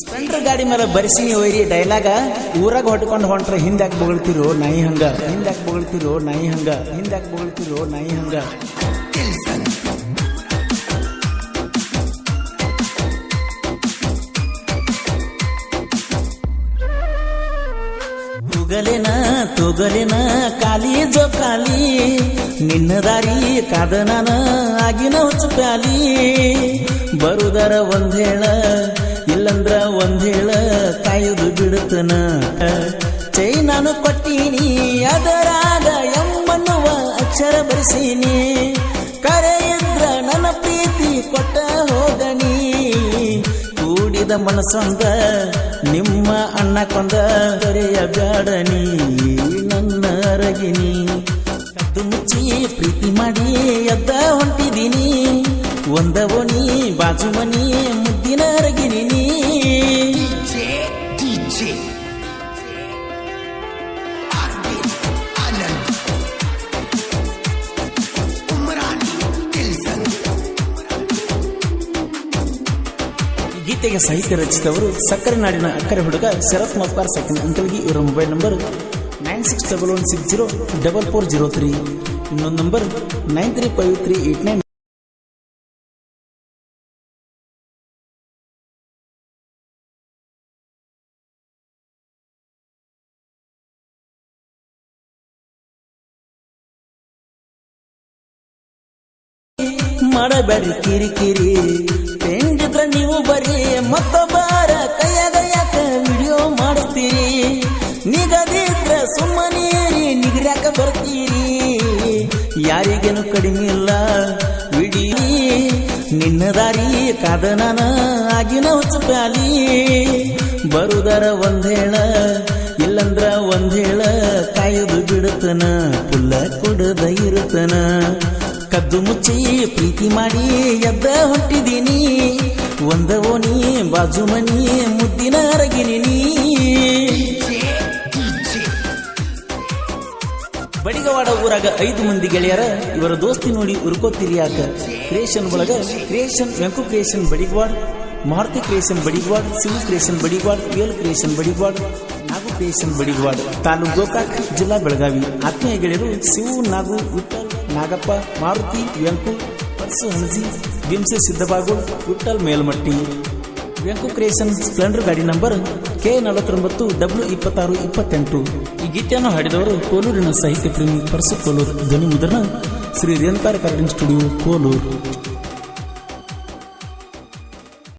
Splendor ಗಾಡಿ ಮೇಲೆ ಬರಿಸಿ ಹೋಯ್ರಿ, ಡೈಲಾಗ, ಊರಾಗ ಹೊಟ್ಕೊಂಡು ಹೊಂಟ್ರ ಹಿಂದಾಕ್ ಬೊಗಳ್ತಿರೋ, ನಾಯಿ ಹಂಗ. ಹಿಂದಾಕ್ ಬೊಗಳ್ತಿರೋ, ನಾಯಿ ಹಂಗ. ಹಿಂದಾಕ್ ಬೊಗಳ್ತಿರೋ, ನಾಯಿ ಹಂಗ. ತುಗಲೆನ, ತೊಗಲೆನ ಕಾಲಿ ಜೋ ಕಾಲಿ ನಿನ್ನ ದಾರಿ ಕಾದನಾನ, ಆಗಿನ ಹುಚ್ಚು ಕಾಲಿ ಬರುದರ ಒಂದೇಳ ಇಲ್ಲಂದ್ರ ಒಂದೇಳ ಕಾಯುದು ಬಿಡುತ್ತನ. ಚೈ ನಾನು ಕೊಟ್ಟೀನಿ ಅದರಾಗ ಎಮ್ಮನ್ನುವ ಅಕ್ಷರ ಬರೆಸೀನಿ. ಕರೆ ಇದ್ರ ನನ್ನ ಪ್ರೀತಿ ಕೊಟ್ಟ ಹೋಗಣಿ. ಕೂಡಿದ ಮನಸ್ಸೊಂದ ನಿಮ್ಮ ಅಣ್ಣ ಕೊಂದ ಕರೆಯ ಬ್ಯಾಡನಿ ನನ್ನ ಅರಗಿನಿ ಕದ್ದು ಪ್ರೀತಿ ಮಾಡಿ ಎದ್ದ ಹೊಂಟಿದೀನಿ. ಒಂದವೋ ನೀ ಬಾಜು ಮನಿ ಮುದ್ದಿನ ಅರಗಿನಿ ಗೀತೆಗೆ ಸಾಹಿತ್ಯ ರಚಿಸಿದವರು ಸಕ್ಕರೆ ನಾಡಿನ ಅಕ್ಕರೆ ಹುಡುಗ ಶರತ್ ಮಪ್ಪಾರ್ ಸೆಕೆಂಡ್ ಅಂಕಲ್ಗೆ ಇವರ mobile number nine six double one six zero double four zero three ಇನ್ನೊಂದು number nine three five three eight nine ಮಾಡಬೇಡ್ರಿ ಕಿರಿಕಿರಿ ನೀವು ಬರೀ ಮತ್ತೊಬ್ಬರ ಕೈಯಾಗ ಯಾಕ ವಿಡಿಯೋ ಮಾಡಿಸ್ತೀರಿ? ನಿಗದಿದ್ರ ಸುಮ್ಮನೆ ನಿಗ್ರ್ಯಾಕ ಬರ್ತೀರಿ? ಯಾರಿಗೇನು ಕಡಿಮೆ ಇಲ್ಲ? ವಿಡಿ ನಿನ್ನ ದಾರಿ ಕಾದ ನಾನ ಆಗಿನ ಹುಚ್ಚಪಾಲಿ ಬರುದರ ಒಂದೇಳ, ಇಲ್ಲಂದ್ರ ಒಂದೇಳ ಕಾಯುದು ಬಿಡುತ್ತನ, ಪುಲ್ಲ ಕುಡದ ಇರುತ್ತನ. ಕದ್ದು ಮುಚ್ಚಿ ಪ್ರೀತಿ ಮಾಡಿ ಎದ್ದ ಹೊಟ್ಟಿದ್ದೀನಿ ಒಂದ ಓಣಿ ಬಾಜು ಮನಿ, ಮುದ್ದಿನ ಅರಗಿನಿ ಬಡಿಗವಾಡ ಊರಾಗ ಐದು ಮಂದಿ ಗೆಳೆಯರ, ಇವರ ದೋಸ್ತಿ ನೋಡಿ ಉರ್ಕೋತಿರಿ ಯಾಕ? ಕ್ರಿಯೇಷನ್ ಒಳಗ creation, Venku creation Badigwad, Maruti creation Badigwad Shivu creation Badigwad Vel creation Badigwad, Nagu creation Badigwad. Taluk Gokak, ಜಿಲ್ಲಾ ಬೆಳಗಾವಿ. ಆತ್ಮೀಯ ಗೆಳೆಯರು ಸಿವು ನಾಗು ವಿಠಲ್ ನಾಗಪ್ಪ, ಮಾರುತಿ, ವೆಂಕು, ಪರ್ಸು ಹಂಸಿ ಭೀಮ್ಸೆ ಸಿದ್ದಬಾಗೋಳ್ ವಿಠಲ್ ಮೇಲ್ಮಟ್ಟಿ. ವೆಂಕು ಕ್ರಿಯೇಷನ್ ಸ್ಪ್ಲೆಂಡರ್ ಗಾಡಿ ನಂಬರ್ ಕೆ ನಲವತ್ತೊಂಬತ್ತು ಡಬ್ಲ್ಯೂ ಇಪ್ಪತ್ತಾರು ಇಪ್ಪತ್ತೆಂಟು. ಈ ಗೀತೆಯನ್ನು ಹಾಡಿದವರು ಕೋಲೂರಿನ ಸಾಹಿತ್ಯ ಪ್ರೇಮಿ ಪರ್ಸು ಕೋಲೂರು, ಧ್ವನಿ ಮುದ್ರಣ, ಶ್ರೀ ರೇಣುಕಾರ ರೆಕಾರ್ಡಿಂಗ್ ಸ್ಟುಡಿಯೋ, ಕೋಲೂರು.